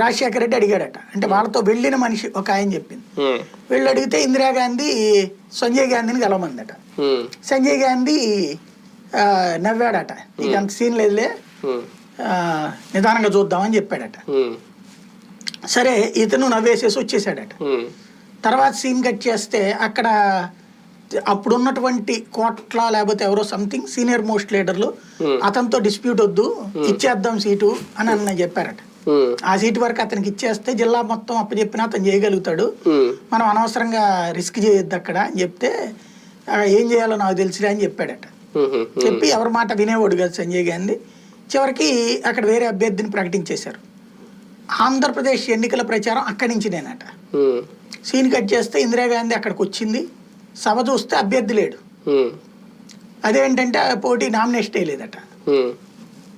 రాజశేఖర రెడ్డి అడిగాడట. అంటే వాళ్ళతో వెళ్ళిన మనిషి ఒక ఆయన చెప్పింది. వీళ్ళు అడిగితే ఇందిరాగాంధీ సంజయ్ గాంధీని కలవమందట. సంజయ్ గాంధీ నవ్వాడట. నీకు అంత సీన్ లేదులే. నిదానంగా చూద్దామని చెప్పాడట. సరే ఇతను నవ్వేసేసి వచ్చేసాడట. తర్వాత సీన్ కట్ చేస్తే అక్కడ అప్పుడున్నటువంటి కోట్ల లేకపోతే ఎవరో సంథింగ్ సీనియర్ మోస్ట్ లీడర్లు. అతనితో డిస్ప్యూట్ వద్దు ఇచ్చేద్దాం సీటు అని అన్న చెప్పారట. ఆ సీటు వరకు అతనికి ఇచ్చేస్తే జిల్లా మొత్తం అప్పచెప్పినా అతను చేయగలుగుతాడు. మనం అనవసరంగా రిస్క్ చేయొద్దు అక్కడ అని చెప్తే "ఆ, ఏం చేయాలో నాకు తెలుసులే అని చెప్పాడట. చెప్పి ఎవరి మాట వినేవాడు కాదు సంజయ్ గాంధీ. చివరికి అక్కడ వేరే అభ్యర్థిని ప్రకటించేశారు. ఆంధ్రప్రదేశ్ ఎన్నికల ప్రచారం అక్కడి నుంచి నేనట. సీన్ కట్ చేస్తే ఇందిరాగాంధీ అక్కడికి వచ్చింది. సభ చూస్తే అభ్యర్థి లేడు. అదేంటంటే పోటీ నామినేషన్ వేయలేదట.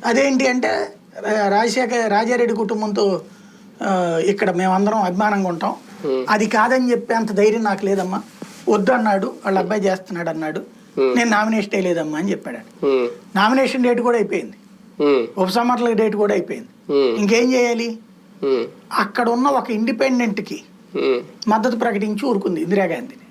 అదేంటి అంటే రాజశేఖర రాజారెడ్డి కుటుంబంతో ఇక్కడ మేమందరం అభిమానంగా ఉంటాం. అది కాదని చెప్పే అంత ధైర్యం నాకు లేదమ్మా. వద్దు అన్నాడు వాళ్ళ అబ్బాయి చేస్తున్నాడు అన్నాడు. నేను నామినేషన్ వేయలేదమ్మా అని చెప్పాడు. నామినేషన్ డేట్ కూడా అయిపోయింది. ఉపసంహరణల డేట్ కూడా అయిపోయింది. ఇంకేం చేయాలి? అక్కడ ఉన్న ఒక ఇండిపెండెంట్కి మద్దతు ప్రకటించి ఊరుకుంది ఇందిరాగాంధీని.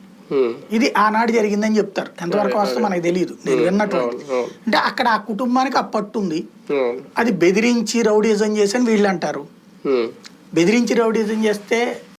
ఇది ఆనాడు జరిగిందని చెప్తారు. ఎంతవరకు వస్తుందో మనకు తెలియదు నేను అవును, అవును. అంటే అక్కడ ఆ కుటుంబానికి ఆ పట్టు ఉంది. అవును, అది బెదిరించి రౌడీజం చేసి అని వీళ్ళు అంటారు. బెదిరించి రౌడీజం చేస్తే